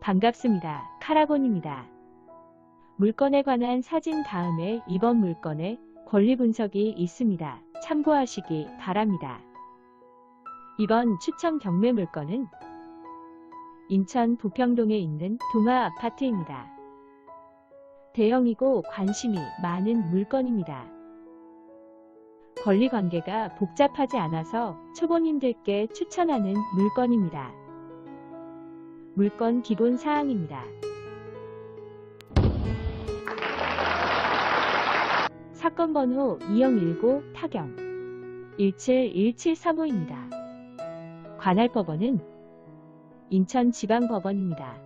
반갑습니다. 카라곤입니다. 물건에 관한 사진 다음에 이번 물건의 권리 분석이 있습니다. 참고하시기 바랍니다. 이번 추천 경매 물건은 인천 부평동에 있는 동아 아파트입니다. 대형이고 관심이 많은 물건입니다. 권리 관계가 복잡하지 않아서 초보님들께 추천하는 물건입니다. 물건 기본 사항입니다. 사건 번호 2019 타경 171735입니다. 관할 법원은 인천지방법원입니다.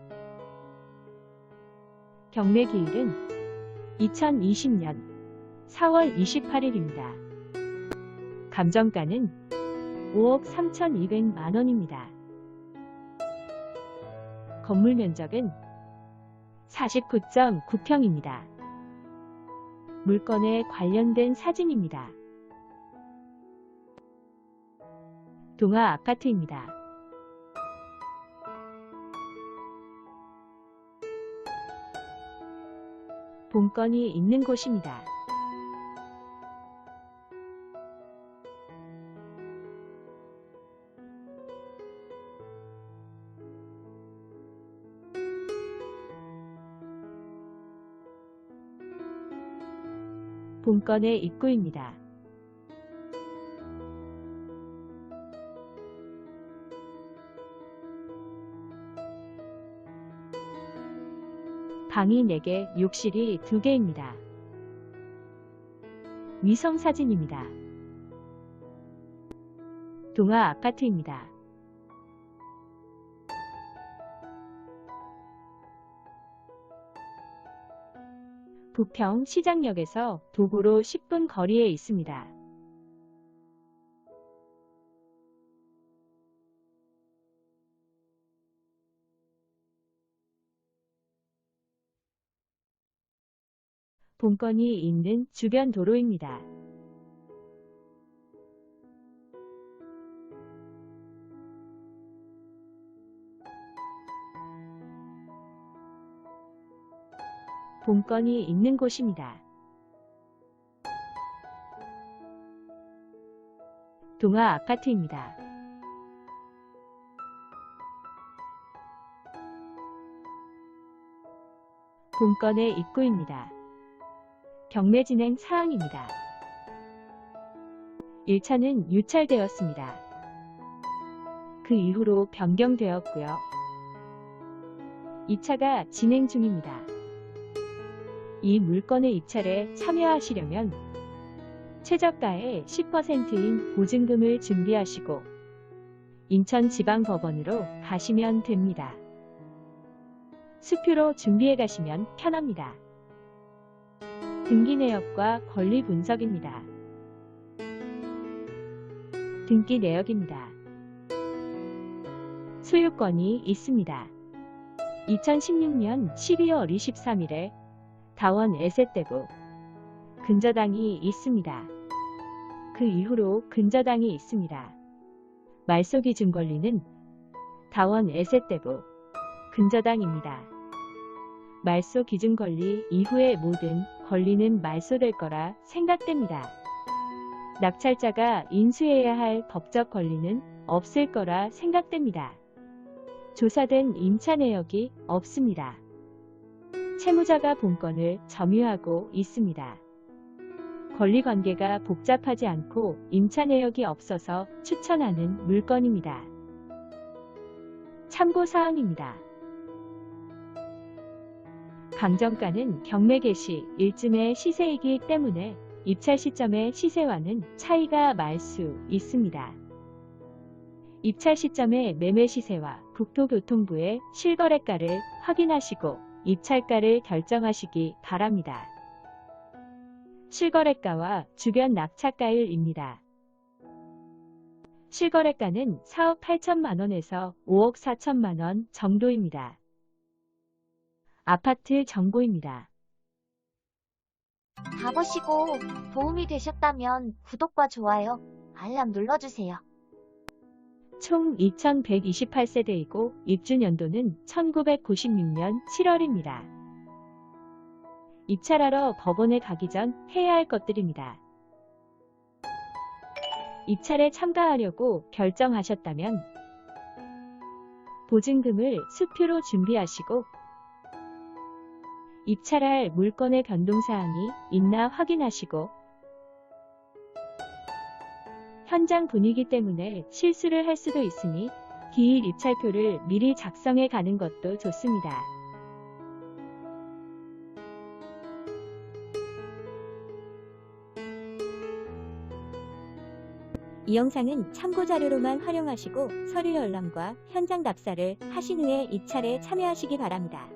경매 기일은 2020년 4월 28일입니다. 감정가는 5억 3,200만 원입니다. 건물 면적은 49.9평입니다. 물건에 관련된 사진입니다. 동아 아파트입니다. 본건이 있는 곳입니다. 본건의 입구입니다. 방이 4개, 욕실이 2개입니다. 위성 사진입니다. 동아 아파트입니다. 부평 시장역에서 도보로 10분 거리에 있습니다. 본건이 있는 주변 도로입니다. 본건이 있는 곳입니다. 동아 아파트입니다. 본건의 입구입니다. 경매 진행 사항입니다. 1차는 유찰되었습니다. 그 이후로 변경되었고요. 2차가 진행 중입니다. 이 물건의 입찰에 참여하시려면 최저가의 10%인 보증금을 준비하시고 인천지방법원으로 가시면 됩니다. 수표로 준비해 가시면 편합니다. 등기 내역과 권리 분석입니다. 등기 내역입니다. 소유권이 있습니다. 2016년 12월 23일에 다원 에셋대부 근저당이 있습니다. 그 이후로 근저당이 있습니다. 말소 기준 권리는 다원 에셋대부 근저당입니다. 말소 기준 권리 이후의 모든 권리는 말소될 거라 생각됩니다. 낙찰자가 인수해야 할 법적 권리는 없을 거라 생각됩니다. 조사된 임차 내역이 없습니다. 채무자가 본건을 점유하고 있습니다. 권리관계가 복잡하지 않고 임차 내역이 없어서 추천하는 물건입니다. 참고사항입니다. 강정가는 경매 개시 1쯤의 시세이기 때문에 입찰 시점의 시세와는 차이가 말 수 있습니다. 입찰 시점의 매매 시세와 국토교통부의 실거래가를 확인하시고 입찰가를 결정하시기 바랍니다. 실거래가와 주변 낙찰가율입니다. 실거래가는 4억 8천만원에서 5억 4천만원 정도입니다. 아파트 정보입니다. 다 보시고 도움이 되셨다면 구독과 좋아요 알람 눌러주세요. 총 2128세대이고 입주 연도는 1996년 7월입니다. 입찰하러 법원에 가기 전 해야 할 것들입니다. 입찰에 참가하려고 결정하셨다면 보증금을 수표로 준비하시고 입찰할 물건의 변동사항이 있나 확인하시고 현장 분위기 때문에 실수를 할 수도 있으니 기일 입찰표를 미리 작성해 가는 것도 좋습니다. 이 영상은 참고자료로만 활용하시고 서류 열람과 현장 답사를 하신 후에 입찰에 참여하시기 바랍니다.